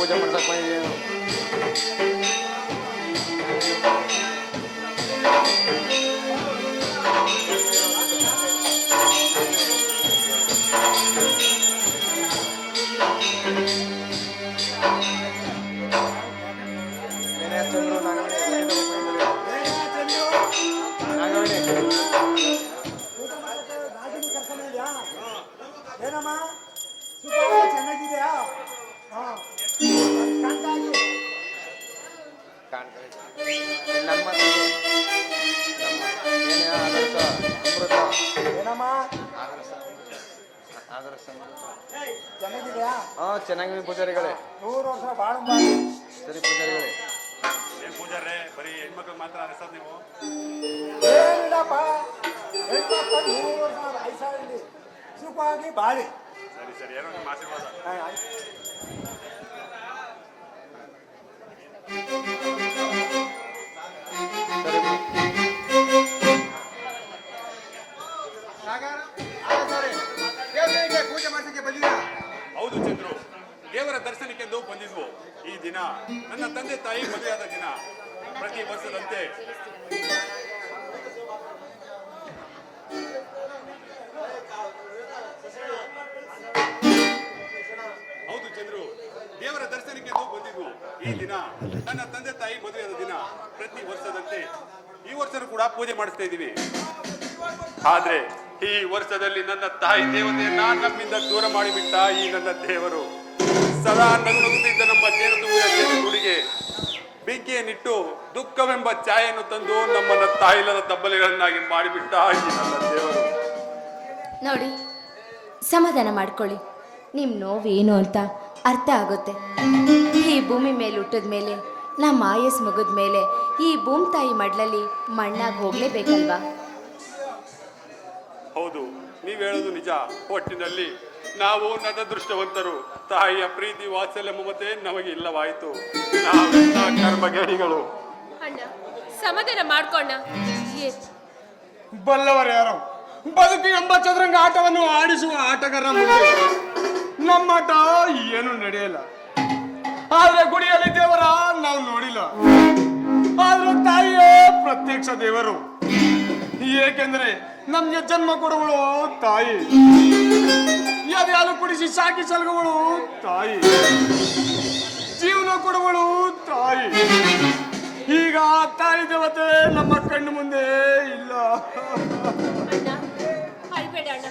vou conversar com ele. ಆದರ್ಶ ಚೆನ್ನಾಗಿದೆಯಾ? ಹಾಂ ಚೆನ್ನಾಗಿ ಪೂಜಾರಿಗಳೇ. ನೂರು ವರ್ಷ ಬಾಳು ಸರಿ ಪೂಜಾರಿಗಳೇ. ಏನ್ ಪೂಜಾರೇ ಬರೀ ಹೆಣ್ಮಕ್ಳು ಮಾತ್ರ ನೀವು? ಏನಿಲ್ಲಪ್ಪ ಹೆಣ್ಮಕ್ಳು ನೂರು ವರ್ಷ ವಯಸ್ಸಾಗಲಿ ಸುಖವಾಗಿ ಬಾಳಿ. ಸರಿ ಸರಿ ಏನೋ ನಿಮ್ಮ ಆಶೀರ್ವಾದ. ಪ್ರತಿ ವರ್ಷದಂತೆ ಹೌದು ಚಂದ್ರು ದೇವರ ದರ್ಶನಕ್ಕೆ ಬಂದಿದ್ವು ಈ ದಿನ ನನ್ನ ತಂದೆ ತಾಯಿ ಮದುವೆಯಾದ ದಿನ ಪ್ರತಿ ವರ್ಷದಂತೆ ಈ ವರ್ಷನೂ ಕೂಡ ಪೂಜೆ ಮಾಡಿಸ್ತಾ ಇದ್ದೀವಿ ಆದ್ರೆ ಈ ವರ್ಷದಲ್ಲಿ ನನ್ನ ತಾಯಿ ದೇವತೆಯನ್ನ ನಮ್ಮಿಂದ ದೂರ ಮಾಡಿಬಿಟ್ಟ ಈ ನನ್ನ ದೇವರು ಸದಾ ನಗುನುಗ್ಗುತ್ತಿದ್ದ ನಮ್ಮ ಜೇನುತುಂಬಿನ ಜೇನುಗೂಡಿಗೆ ಬೆಂಕಿಯನ್ನಿಟ್ಟು ದುಃಖವೆಂಬ ಛಾಯೆಯನ್ನು ತಂದು ನಮ್ಮನ್ನ ತಾಯಿಲ್ಲದ ತಬ್ಬಲೆಗಳನ್ನಾಗಿ ಮಾಡಿಬಿಟ್ಟ ನನ್ನ ದೇವರು. ನೋಡಿ ಸಮಾಧಾನ ಮಾಡ್ಕೊಳ್ಳಿ. ನಿಮ್ಮ ನೋವೇನು ಅಂತ ಅರ್ಥ ಆಗುತ್ತೆ. ಈ ಭೂಮಿ ಮೇಲೆ ಹುಟ್ಟಿದ ಮೇಲೆ ನಮ್ಮ ಆಯಸ್ ಮುಗಿದ ಮೇಲೆ ಈ ಭೂಮಿ ತಾಯಿ ಮಡ್ಲಲ್ಲಿ ಮಣ್ಣಾಗಿ ಹೋಗ್ಲೇಬೇಕಲ್ವಾ? ಹೌದು ನೀವ್ ಹೇಳೋದು ನಿಜ. ಒಟ್ಟಿನಲ್ಲಿ ನಾವು ನಟದೃಷ್ಟವಂತರು. ತಾಯಿಯ ಪ್ರೀತಿ ವಾತ್ಸಲ್ಯ ಮಮತೆ ನಮಗೆ ಇಲ್ಲವಾಯಿತು. ನಾವೆಲ್ಲ ಕರ್ಮಗೇಡಿಗಳು ಅಣ್ಣ ಸಮಾಧಾನ ಮಾಡ್ಕೊಂಡ ಬಲ್ಲವರು ಯಾರು? ಬದುಕು ಎಂಬ ಚದುರಂಗ ಆಟವನ್ನು ಆಡಿಸುವ ಆಟಗಾರ ಮುಂದೆ ನಮ್ಮಾಟ ಏನು ನಡೆಯಲ್ಲ. ಆದ್ರೆ ಗುಡಿಯಲ್ಲಿ ದೇವರ ನಾವು ನೋಡಿಲ್ಲ. ಆದ್ರೆ ತಾಯಿಯೇ ಪ್ರತ್ಯಕ್ಷ ದೇವರು. ಏಕೆಂದ್ರೆ ನಮ್ಗೆ ಜನ್ಮ ಕೊಡುವಳು ತಾಯಿ. ಎದೆ ಹಾಲು ಕುಡಿಸಿ ಸಾಕಿ ಸಲಗುವಳು? ತಾಯಿ. ಜೀವನ ಕೊಡುವಳು? ತಾಯಿ. ಈಗ ಆ ತಾಯಿ ದೇವತೆ ನಮ್ಮ ಕಣ್ಣು ಮುಂದೆ ಇಲ್ಲ. ಅಣ್ಣ ಅಳ್ಬೇಡ ಅಣ್ಣ.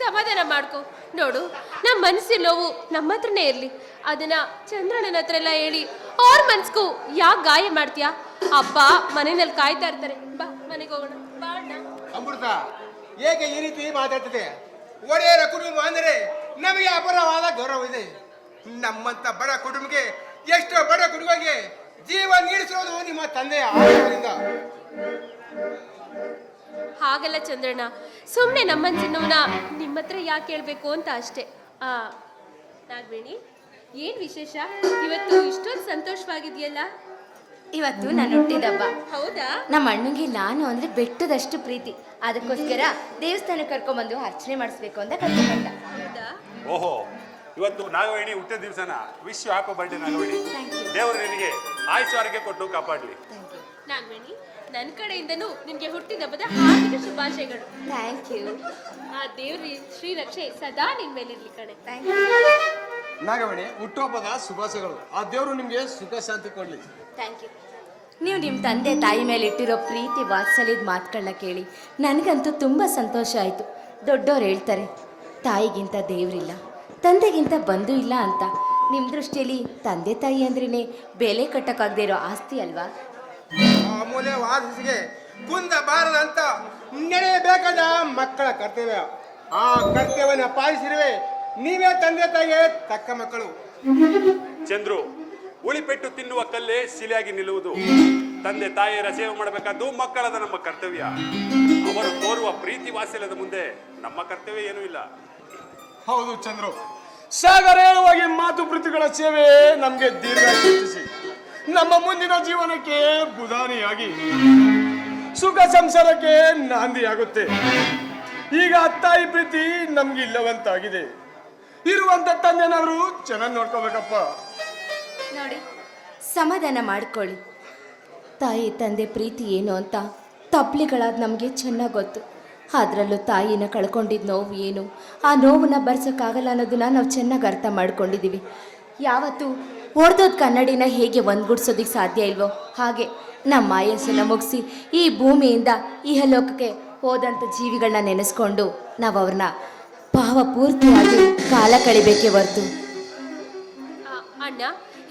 ಸಮಾಧಾನ ಮಾಡ್ಕೊ. ನೋಡು ನಮ್ಮ ಮನಸ್ಸಿನ ನೋವು ನಮ್ಮ ಹತ್ರನೇ ಇರ್ಲಿ. ಅದನ್ನ ಚಂದ್ರಣ್ಣನ ಹತ್ರ ಎಲ್ಲ ಹೇಳಿ ಅವ್ರ ಮನ್ಸ್ಗೂ ಯಾಕೆ ಗಾಯ ಮಾಡ್ತೀಯಾ? ಅಪ್ಪ ಮನೆಯಲ್ಲಿ ಕಾಯ್ತಾ ಇರ್ತಾರೆ. ಬಾ ಮನೆಗೆ ಹೋಗೋಣ. ಬಾ ಅಣ್ಣ. ಅಮೃತ ಹೇಗೆ ಈ ರೀತಿ ಮಾತಾಡ್ತದೆ? ಒಡೆಯರ ಕುಟುಂಬ ಅಂದರೆ ನಮಗೆ ಅಪರವಾದ ಗೌರವ ಇದೆ. ನಮ್ಮಂತ ಬಡ ಕುಟುಂಬಕ್ಕೆ ಎಷ್ಟೋ ಬಡ ಕುಟುಂಬಕ್ಕೆ ಜೀವ ನೀಡಿಸಿರೋದು ನಿಮ್ಮ ತಂದೆಯ ಆಶಯದಿಂದ. ಹಾಗಲ್ಲ ಚಂದ್ರಣ್ಣ ಸುಮ್ಮನೆ ನಮ್ಮ ಮನ್ಸಿನವನ್ನ ನಿಮ್ಮ ಹತ್ರ ಯಾಕೆ ಹೇಳ್ಬೇಕು ಅಂತ ಅಷ್ಟೇ. ಆ, ನಾಗವೇಣಿ, ಏನ್ ವಿಶೇಷ? ಇವತ್ತು ಇಷ್ಟೊಂದು ಸಂತೋಷವಾಗಿದೆಯಲ್ಲ? ಇವತ್ತು ನಾನು ಹುಟ್ಟಿದಬ್ಬ ಹೌದಾ? ನಮ್ಮ ಅಣ್ಣಂಗೆ ನಾನು ಅಂದ್ರೆ ಬೆಟ್ಟದಷ್ಟು ಪ್ರೀತಿ. ಅದಕ್ಕೋಸ್ಕರ ದೇವಸ್ಥಾನಕ್ಕೆ ಕರ್ಕೊಂಡ್ಬಂದು ಅರ್ಚನೆ ಮಾಡಿಸ್ಬೇಕು ಅಂತ ಕರ್ಕೊಂಡ ಹೌದಾ? ಓಹೋ ಇವತ್ತು ನಾಗವೇಣಿ ಹುಟ್ಟಿದ ದಿವಸನ. Wish happy birthday Nagaveni. ದೇವರು ನಿನಗೆ ಆಯುಷ್ ಆರೋಗ್ಯ ಕೊಟ್ಟು ಕಾಪಾಡಲಿ. ನಾಗವೇಣಿ ನನ್ನ ಕಡೆಯಿಂದನೂ ನಿಮಗೆ ಹುಟ್ಟಿದ ಹಬ್ಬದ ಹಾರ್ದಿಕ ಶುಭಾಶಯಗಳು. ಥ್ಯಾಂಕ್ ಯು ಆ ದೇವ್ರಿ ಶ್ರೀರಕ್ಷೆ ಸದಾ ನಿನ್ ಮೇಲಿರ್ಲಿ ಕಣೆ. ಥ್ಯಾಂಕ್ ಯು ನಾಗಮಣಿ ಹುಟ್ಟುಹಬ್ಬದ ಶುಭಾಶಯಗಳು. ಆ ದೇವರು ನಿಮಗೆ ಸುಖ ಶಾಂತಿ ಕೊಡ್ಲಿ. ಥ್ಯಾಂಕ್ ಯು ನೀವು ನಿಮ್ಮ ತಂದೆ ತಾಯಿ ಮೇಲೆ ಇಟ್ಟಿರೋ ಪ್ರೀತಿ ವಾತ್ಸಲ್ಯದ ಮಾತುಗಳನ್ನ ಕೇಳಿ ನನಗಂತೂ ತುಂಬ ಸಂತೋಷ ಆಯಿತು. ದೊಡ್ಡವ್ರು ಹೇಳ್ತಾರೆ ತಾಯಿಗಿಂತ ದೇವರಿಲ್ಲ ತಂದೆಗಿಂತ ಬಂಧು ಇಲ್ಲ ಅಂತ. ನಿಮ್ಮ ದೃಷ್ಟಿಯಲ್ಲಿ ತಂದೆ ತಾಯಿ ಅಂದ್ರೇ ಬೆಲೆ ಕಟ್ಟಕ್ಕಾಗದೇ ಇರೋ ಆಸ್ತಿ ಅಲ್ವಾ? ಅಮೂಲ್ಯ ವಾಸಿಸಿಗೆ ಕುಂದ ಬಾರದಂತ ನಡೆಯಬೇಕಾದ ಮಕ್ಕಳ ಕರ್ತವ್ಯ. ಆ ಕರ್ತವ್ಯವನ್ನು ಪಾಲಿಸಿರುವೆ ನೀವೇ ತಂದೆ ತಾಯಿಗೆ ತಕ್ಕ ಮಕ್ಕಳು. ಚಂದ್ರು ಉಳಿಪೆಟ್ಟು ತಿನ್ನುವ ಕಲ್ಲೇ ಶಿಲೆಯಾಗಿ ನಿಲ್ಲುವುದು. ತಂದೆ ತಾಯಿಯರ ಸೇವೆ ಮಾಡಬೇಕಾದ್ದು ಮಕ್ಕಳದ ನಮ್ಮ ಕರ್ತವ್ಯ. ಅವರು ತೋರುವ ಪ್ರೀತಿ ವಾತ್ಸಲ್ಯದ ಮುಂದೆ ನಮ್ಮ ಕರ್ತವ್ಯ ಏನೂ ಇಲ್ಲ. ಹೌದು ಚಂದ್ರು. ಸಾಗರ ಹೇಳುವಾಗಿ ಮಾತು ಪ್ರೀತಿಗಳ ಸೇವೆ ನಮಗೆ ದೀರ್ಘ ನಮ್ಮ ಮುಂದಿನ ಜೀವನಕ್ಕೆ ಬುಧಾನಿಯಾಗಿ. ಸುಖ ಸಂಸಾರಕ್ಕೆ ನಾಂದಿಯಾಗುತ್ತೆ. ಈಗ ತಾಯಿ ಪ್ರೀತಿ ನಮ್ಗೆ ಇಲ್ಲವಂತಾಗಿದೆ ಇರುವಂತ ತಂದೆನಾದ್ರು ಚೆನ್ನಾಗಿ ನೋಡ್ಕೋಬೇಕಪ್ಪ. ನೋಡಿ, ಸಮಾಧಾನ ಮಾಡ್ಕೊಳ್ಳಿ. ತಾಯಿ, ತಂದೆ ಪ್ರೀತಿ ಏನು ಅಂತ ತಪ್ಲಿಗಳಾದ ನಮಗೆ ಚೆನ್ನಾಗಿ ಗೊತ್ತು. ಅದರಲ್ಲೂ ತಾಯಿನ ಕಳ್ಕೊಂಡಿದ್ದ ನೋವು ಏನು? ಆ ನೋವನ್ನ ಬರ್ಸೋಕ್ಕಾಗಲ್ಲ ಅನ್ನೋದನ್ನ ನಾವು ಚೆನ್ನಾಗಿ ಅರ್ಥ ಮಾಡ್ಕೊಂಡಿದ್ದೀವಿ ಯಾವತ್ತು ಹೊಡೆದೋದ್ ಕನ್ನಡಿನ ಹೇಗೆ ಒಂದ್ಗೂಡ್ಸೋದಕ್ಕೆ ಸಾಧ್ಯ ಇಲ್ವೋ? ಹಾಗೆ ನಮ್ಮ ಆಯಸ್ಸನ್ನು ಮುಗಿಸಿ ಈ ಭೂಮಿಯಿಂದ ಇಹಲೋಕಕ್ಕೆ ಹೋದಂಥ ಜೀವಿಗಳನ್ನ ನೆನೆಸ್ಕೊಂಡು ನಾವು ಅವ್ರನ್ನ ಭಾವ ಪೂರ್ತಿಯಾಗಿ ಕಾಲ ಕಳಿಬೇಕೆ ಹೊರ್ತು. ಅಣ್ಣ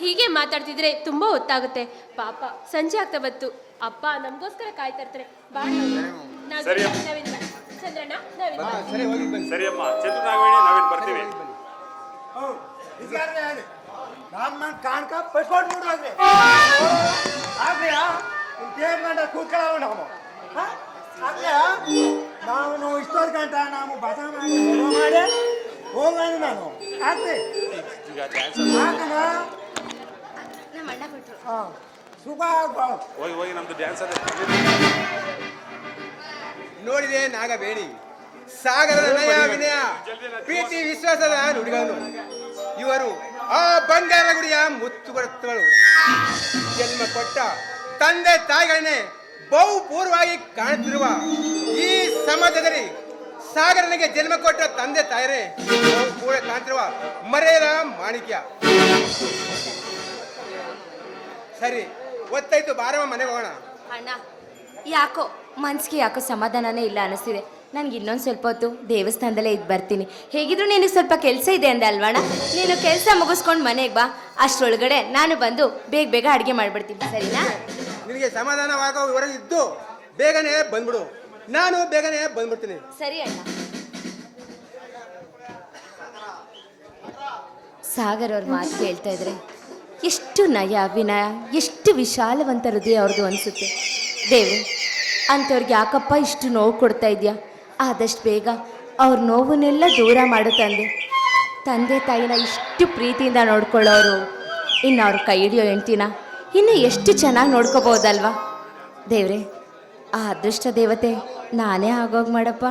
ಹೀಗೆ ಮಾತಾಡ್ತಿದ್ರೆ ತುಂಬಾ ಹೊತ್ತಾಗುತ್ತೆ. ಪಾಪ ಸಂಜೆ ಆಗ್ತಾ ಬತ್ತು ಅಪ್ಪ ನಮಗೋಸ್ಕರ ಕಾಯ್ತಾ ಇರ್ತಾರೆ. ಚಂದ್ರಣ್ಣ ನಾವಿನ್ ಬಾ. ಸರಿ ಹೋಗಿ ಬನ್ನಿ. ಸರಿ ಅಮ್ಮ. ಚಂದ್ರನಾಗವೇಣಿ ನಾವೇನು ಬರ್ತೀವಿ. ನಮ್ಮ ಕಾಣ್ಕ ಪಸ್ಕೊಂಡು ಆಗ್ಲಿಯಾ? ದೇವ್ರ ಕೂತ್ಕೊಳ್ಳೋ ನಾವು? ಆಗ್ಲಿಯಾ? ನಾವು ಇಷ್ಟೊಂದು ಗಂಟ ನಾವು ಬಸ ಮಾಡಿ ಮಾಡಿ ಹೋಗೋಣ ನಾನು. ಆಗ್ಲಿ ಈಗ ಡ್ಯಾನ್ಸ್ ಹಾಕಣ ನಮ್ಮ ಅಣ್ಣ ಕೊಟ್ರು. ಹಾಂ ಸುಖ ಆಗ್ಬಾ ಹೋಗಿ ಹೋಗಿ ನಮ್ದು ಡ್ಯಾನ್ಸ್ ಅದೇ ನೋಡಿದೆ ನಾಗಬೇಡಿ ಸಾಗರದ ನಯ ವಿನಯ. ಪ್ರೀತಿ ವಿಶ್ವಾಸದ ನುಡಿಗಳನ್ನು ಇವರು ಆ ಬಂಗಾರ ಗುಡಿಯ ಮುತ್ತುಗಳು ಜನ್ಮ ಕೊಟ್ಟ ತಂದೆ ತಾಯಿಗಳನ್ನೇ ಬಹುಪೂರ್ವವಾಗಿ ಕಾಣುತ್ತಿರುವ ಈ ಸಮಾಜದಲ್ಲಿ ಸಾಗರನಿಗೆ ಜನ್ಮ ಕೊಟ್ಟ ತಂದೆ ತಾಯರೇ ಕೂಡ ಕಾಣ್ತಿರುವ ಮರೆಯದ ಮಾಣಿಕ್ಯ. ಸರಿ ಒತ್ತಾಯ್ತು ಬಾರಮ್ಮ ಮನೆಗೆ ಹೋಗೋಣ. ಅಣ್ಣ ಯಾಕೋ ಮನ್ಸಿಗೆ ಯಾಕೋ ಸಮಾಧಾನನೇ ಇಲ್ಲ ಅನಿಸ್ತಿದೆ. ನನಗೆ ಇನ್ನೊಂದು ಸ್ವಲ್ಪ ಹೊತ್ತು ದೇವಸ್ಥಾನದಲ್ಲೇ ಇದ್ದು ಬರ್ತೀನಿ. ಹೇಗಿದ್ರು ನಿನಗೆ ಸ್ವಲ್ಪ ಕೆಲಸ ಇದೆ ಅಂದೆ ಅಲ್ವಾಣ ನೀನು ಕೆಲಸ ಮುಗಿಸ್ಕೊಂಡು ಮನೆಗೆ ಬಾ. ಅಷ್ಟರೊಳಗಡೆ ನಾನು ಬಂದು ಬೇಗ ಬೇಗ ಅಡುಗೆ ಮಾಡಿಬಿಡ್ತೀನಿ ಸರಿನಾ? ನಿನಗೆ ಸಮಾಧಾನವಾಗೋ ವಿವರ ಇದ್ದು ಬೇಗನೆ ಬಂದ್ಬಿಡು. ನಾನು ಬೇಗನೆ ಬಂದ್ಬಿಡ್ತೀನಿ. ಸರಿ ಅಣ್ಣ. ಸಾಗರ್ ಅವ್ರ ಮಾತು ಹೇಳ್ತಾ ಇದ್ರೆ ಎಷ್ಟು ನಯ, ವಿನಯ, ಎಷ್ಟು ವಿಶಾಲವಂತ ಹೃದಯ ಅವ್ರದ್ದು ಅನಿಸುತ್ತೆ. ದೇವ್ರು, ಅಂಥವ್ರಿಗೆ ಯಾಕಪ್ಪ ಇಷ್ಟು ನೋವು ಕೊಡ್ತಾ ಇದೆಯಾ? ಆದಷ್ಟು ಬೇಗ ಅವ್ರ ನೋವನ್ನೆಲ್ಲ ದೂರ ಮಾಡು ತಂದೆ. ತಂದೆ ತಾಯಿನ ಇಷ್ಟು ಪ್ರೀತಿಯಿಂದ ನೋಡ್ಕೊಳ್ಳೋರು ಇನ್ನು ಅವ್ರ ಕೈ ಹಿಡಿಯೋ ಹೆಂಡ್ತಿನ ಇನ್ನು ಎಷ್ಟು ಚೆನ್ನಾಗಿ ನೋಡ್ಕೋಬೋದಲ್ವಾ? ದೇವ್ರೆ, ಆ ಅದೃಷ್ಟ ದೇವತೆ ನಾನೇ ಆಗೋಗಿ ಮಾಡಪ್ಪ.